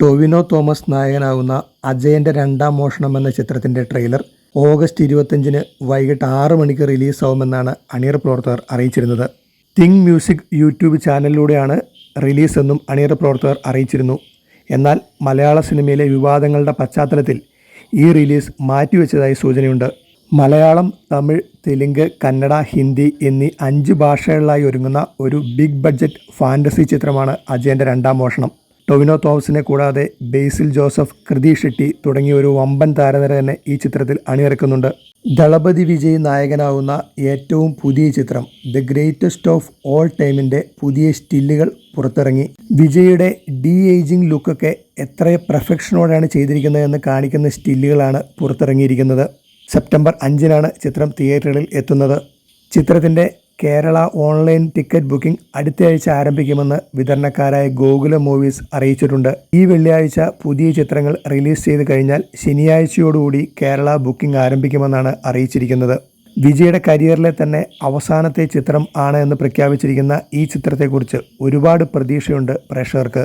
ടൊവിനോ തോമസ് നായകനാകുന്ന അജയന്റെ രണ്ടാം മോഷണം എന്ന ചിത്രത്തിന്റെ ട്രെയിലർ ഓഗസ്റ്റ് ഇരുപത്തഞ്ചിന് വൈകിട്ട് ആറ് മണിക്ക് റിലീസാവുമെന്നാണ് അണിയർ പ്രവർത്തകർ അറിയിച്ചിരുന്നത്. തിങ് മ്യൂസിക് യൂട്യൂബ് ചാനലിലൂടെയാണ് റിലീസ് എന്നും അണിയർ പ്രവർത്തകർ അറിയിച്ചിരുന്നു. എന്നാൽ മലയാള സിനിമയിലെ വിവാദങ്ങളുടെ പശ്ചാത്തലത്തിൽ ഈ റിലീസ് മാറ്റിവെച്ചതായി സൂചനയുണ്ട്. മലയാളം തമിഴ് തെലുങ്ക് കന്നഡ ഹിന്ദി എന്നീ അഞ്ച് ഭാഷകളിലായി ഒരുങ്ങുന്ന ഒരു ബിഗ് ബഡ്ജറ്റ് ഫാന്റസി ചിത്രമാണ് അജയന്റെ രണ്ടാം മോഷണം. ടൊവിനോ തോമസിനെ കൂടാതെ ബേസിൽ ജോസഫ് കൃതി ഷെട്ടി തുടങ്ങിയ ഒരു വമ്പൻ താരനിര തന്നെ ഈ ചിത്രത്തിൽ അണിനിരക്കുന്നുണ്ട്. ദളപതി വിജയ് നായകനാവുന്ന ഏറ്റവും പുതിയ ചിത്രം ദ ഗ്രേറ്റസ്റ്റ് ഓഫ് ഓൾ ടൈമിന്റെ പുതിയ സ്റ്റില്ലുകൾ പുറത്തിറങ്ങി. വിജയുടെ ഡി ഏജിംഗ് ലുക്കൊക്കെ എത്ര പെർഫെക്ഷനോടെയാണ് ചെയ്തിരിക്കുന്നത് എന്ന് കാണിക്കുന്ന സ്റ്റില്ലുകളാണ് പുറത്തിറങ്ങിയിരിക്കുന്നത്. സെപ്റ്റംബർ അഞ്ചിനാണ് ചിത്രം തിയേറ്ററുകളിൽ എത്തുന്നത്. ചിത്രത്തിന്റെ കേരള ഓൺലൈൻ ടിക്കറ്റ് ബുക്കിംഗ് അടുത്തയാഴ്ച ആരംഭിക്കുമെന്ന് വിതരണക്കാരായ ഗോകുല മൂവീസ് അറിയിച്ചിട്ടുണ്ട്. ഈ വെള്ളിയാഴ്ച പുതിയ ചിത്രങ്ങൾ റിലീസ് ചെയ്ത് കഴിഞ്ഞാൽ ശനിയാഴ്ചയോടുകൂടി കേരള ബുക്കിംഗ് ആരംഭിക്കുമെന്നാണ് അറിയിച്ചിരിക്കുന്നത്. വിജയുടെ കരിയറിലെ തന്നെ അവസാനത്തെ ചിത്രം ആണ് എന്ന് പ്രഖ്യാപിച്ചിരിക്കുന്ന ഈ ചിത്രത്തെക്കുറിച്ച് ഒരുപാട് പ്രതീക്ഷയുണ്ട് പ്രേക്ഷകർക്ക്.